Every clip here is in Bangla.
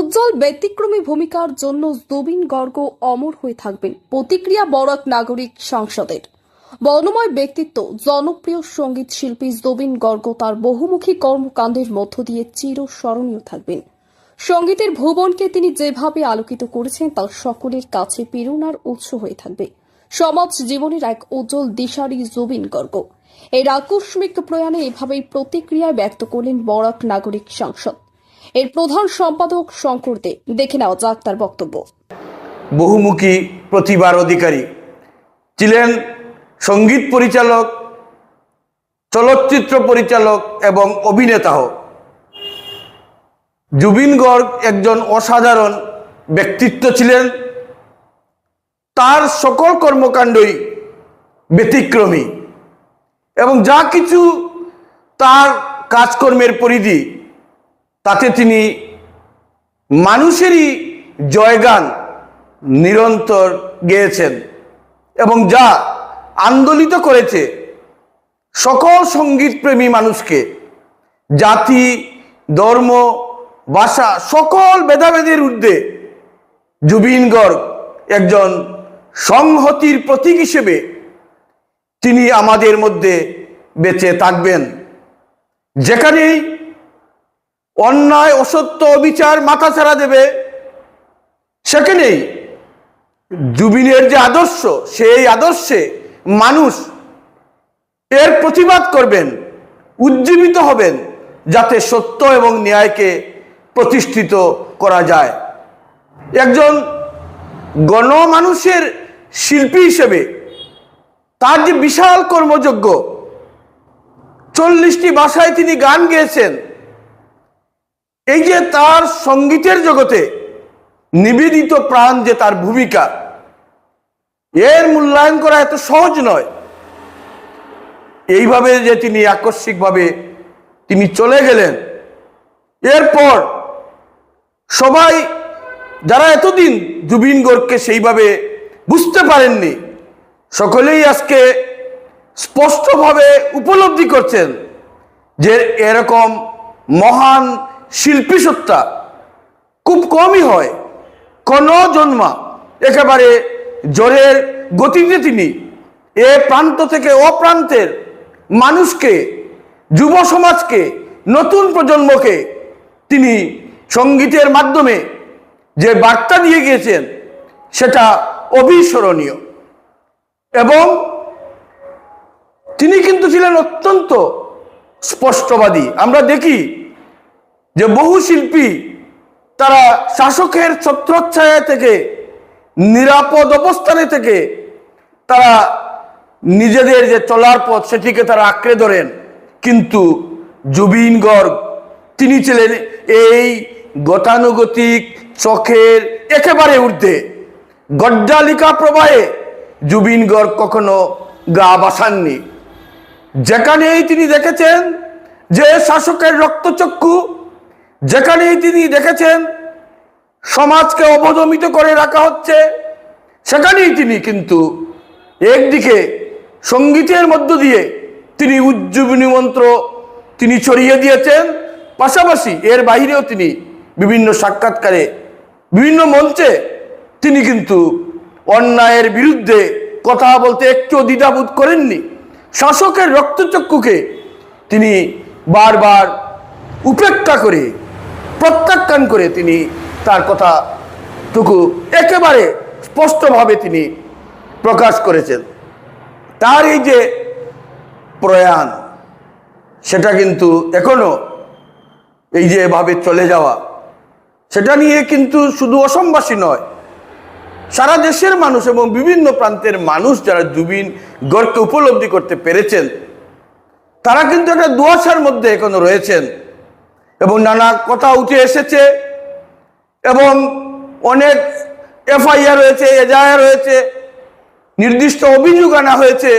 উজ্জ্বল ব্যতিক্রমী ভূমিকার জন্য জুবিন গর্গ অমর হয়ে থাকবেন প্রতিক্রিয়া বরাক নাগরিক সংসদের। বর্ণময় ব্যক্তিত্ব, জনপ্রিয় সংগীত শিল্পী জুবিন গর্গ তার বহুমুখী কর্মকাণ্ডের মধ্য দিয়ে চিরস্মরণীয় থাকবেন। সঙ্গীতের ভুবনকে তিনি যেভাবে আলোকিত করেছেন তা সকলের কাছে প্রেরণার উৎস হয়ে থাকবে। সমাজ জীবনের এক উজ্জ্বল দিশারি জুবিন গর্গ। এর আকস্মিক প্রয়াণে এভাবেই প্রতিক্রিয়া ব্যক্ত করলেন বরাক নাগরিক সংসদ। এর প্রধান সম্পাদক শঙ্কর দে। দেখে নেওয়া যাক তার বক্তব্য। বহুমুখী প্রতিভার অধিকারী। ছিলেন সংগীত পরিচালক, চলচ্চিত্র পরিচালক এবং অভিনেতাও জুবিন গর্গ একজন অসাধারণ ব্যক্তিত্ব ছিলেন। তার সকল কর্মকাণ্ডই ব্যতিক্রমী। এবং যা কিছু তার কাজকর্মের পরিধি তাতে তিনি মানুষেরই জয়গান নিরন্তর গেয়েছেন এবং যা আন্দোলিত করেছে সকল সঙ্গীতপ্রেমী মানুষকে, জাতি, ধর্ম, ভাষা, সকল ভেদাভেদের ঊর্ধ্বে জুবিন গর্গ একজন সংহতির প্রতীক হিসেবে তিনি আমাদের মধ্যে বেঁচে থাকবেন। যেখানেই অন্যায়, অসত্য অবিচার মাথা ছাড়া দেবে সেখানেই জুবিনের যে আদর্শ, সেই আদর্শে মানুষ এর প্রতিবাদ করবেন, উজ্জীবিত হবেন, যাতে সত্য এবং ন্যায়কে প্রতিষ্ঠিত করা যায়। একজন গণমানুষের শিল্পী হিসেবে তার যে বিশাল কর্মযোগ্য চল্লিশটি ভাষায় তিনি গান গেয়েছেন এই যে তার সঙ্গীতের জগতে নিবেদিত প্রাণ যে তার ভূমিকা, এর মূল্যায়ন করা এত সহজ নয়। এইভাবে যে তিনি আকস্মিকভাবে তিনি চলে গেলেন, এরপর সবাই যারা এতদিন জুবিন গর্গকে সেইভাবে বুঝতে পারেননি, সকলেই আজকে স্পষ্টভাবে উপলব্ধি করছেন যে এরকম মহান শিল্পী সত্তা খুব কমই হয়। কোন জন্মা। একেবারে জোরের গতিতে তিনি এ প্রান্ত থেকে ও প্রান্তের মানুষকে, যুব সমাজকে, নতুন প্রজন্মকে তিনি সঙ্গীতের মাধ্যমে যে বার্তা দিয়ে গিয়েছেন, সেটা অবিস্মরণীয়। এবং তিনি কিন্তু ছিলেন অত্যন্ত স্পষ্টবাদী। আমরা দেখি যে বহু শিল্পী তারা শাসকের ছত্রচ্ছায়া থেকে, নিরাপদ অবস্থানে থেকে তারা নিজেদের যে চলার পথ সেটিকে তারা আঁকড়ে ধরেন। কিন্তু জুবিন গর্গ, তিনি ছিলেন এই গতানুগতিক চোখের একেবারে ঊর্ধ্বে। গড্ডালিকা প্রবাহে জুবিন গর্গ কখনো গা বাসাননি যেখানেই তিনি দেখেছেন যে শাসকের রক্তচক্ষু যেখানেই তিনি দেখেছেন, সমাজকে অবদমিত করে রাখা হচ্ছে, সেখানেই তিনি কিন্তু একদিকে সঙ্গীতের মধ্য দিয়ে তিনি উজ্জীবনী মন্ত্র তিনি ছড়িয়ে দিয়েছেন, পাশাপাশি এর বাইরেও তিনি বিভিন্ন সাক্ষাৎকারে, বিভিন্ন মঞ্চে তিনি কিন্তু অন্যায়ের বিরুদ্ধে কথা বলতে একটু দ্বিধাবোধ করেননি। শাসকের রক্তচক্ষুকে তিনি বারবার উপেক্ষা করে প্রত্যাখ্যান করে তিনি তার কথাটুকু একেবারে স্পষ্টভাবে তিনি প্রকাশ করেছেন। তার এই যে প্রয়াণ, সেটা কিন্তু এখনও এই যে এভাবে চলে যাওয়া, সেটা নিয়ে কিন্তু শুধু অসমবাসী নয়, সারা দেশের মানুষ এবং বিভিন্ন প্রান্তের মানুষ যারা জুবিন গড়কে উপলব্ধি করতে পেরেছেন, তারা কিন্তু একটা দুয়াশার মধ্যে এখনও রয়েছেন। এবং নানা কথা উঠে এসেছে এবং অনেক এফআইআর হয়েছে, এজাহার হয়েছে, নির্দিষ্ট অভিযোগ আনা হয়েছে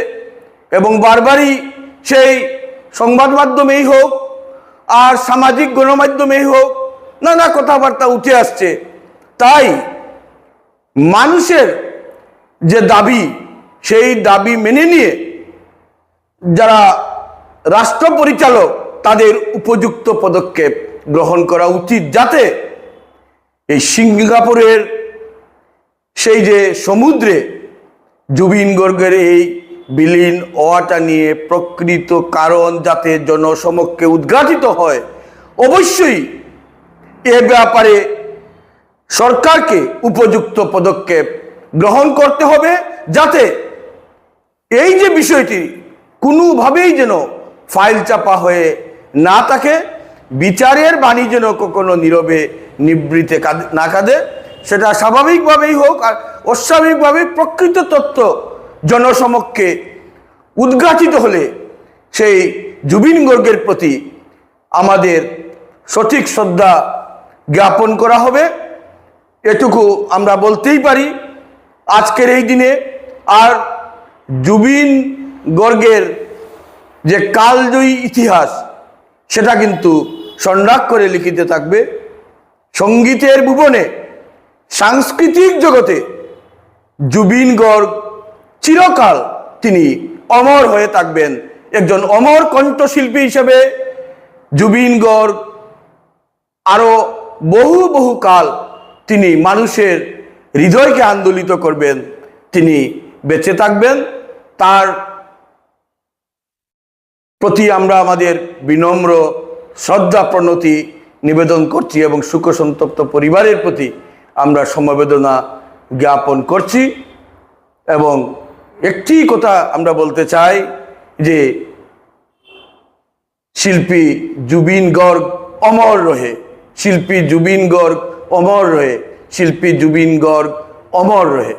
এবং বারবারই সেই সংবাদ মাধ্যমেই হোক আর সামাজিক গণমাধ্যমেই হোক নানা কথাবার্তা উঠে আসছে। তাই মানুষের যে দাবি, সেই দাবি মেনে নিয়ে যারা রাষ্ট্র পরিচালক তাদের উপযুক্ত পদক্ষেপ গ্রহণ করা উচিত যাতে এই সিঙ্গাপুরের সেই যে সমুদ্রে জুবিন গর্গের এই বিলীন হওয়াটা নিয়ে প্রকৃত কারণ যাতে জনসমক্ষে উদ্ঘাটিত হয়, অবশ্যই এ ব্যাপারে সরকারকে উপযুক্ত পদক্ষেপ গ্রহণ করতে হবে যাতে এই যে বিষয়টি কোনোভাবেই যেন ফাইল চাপা হয়ে না তাকে বিচারের বাণী যেন কখনো নীরবে নিবৃতে না কাঁদে। সেটা স্বাভাবিকভাবেই হোক আর অস্বাভাবিকভাবে প্রকৃত তত্ত্ব জনসমক্ষে উদ্ঘাটিত হলে সেই জুবিন গর্গের প্রতি আমাদের সঠিক শ্রদ্ধা জ্ঞাপন করা হবে। এটুকু আমরা বলতেই পারি, আজকের এই দিনে আর জুবিন গর্গের যে কালজয়ী ইতিহাস সেটা কিন্তু সংরাগ লিখিতে থাকবে। সঙ্গীতের ভুবনে, সাংস্কৃতিক জগতে জুবিন গর্গ চিরকাল তিনি অমর হয়ে থাকবেন। একজন অমর কণ্ঠশিল্পী হিসেবে জুবিন গর্গ আরও বহু বহু কাল তিনি মানুষের হৃদয়কে আন্দোলিত করবেন। তিনি বেঁচে থাকবেন। তার প্রতি আমরা আমাদের বিনম্র শ্রদ্ধা প্রণতি নিবেদন করছি এবং সুখসন্তপ্ত পরিবারের প্রতি আমরা সমবেদনা জ্ঞাপন করছি এবং একটি কথা আমরা বলতে চাই যে শিল্পী জুবিন গর্গ অমর রহে, শিল্পী জুবিন গর্গ অমর রহে, শিল্পী জুবিন গর্গ অমর রহে।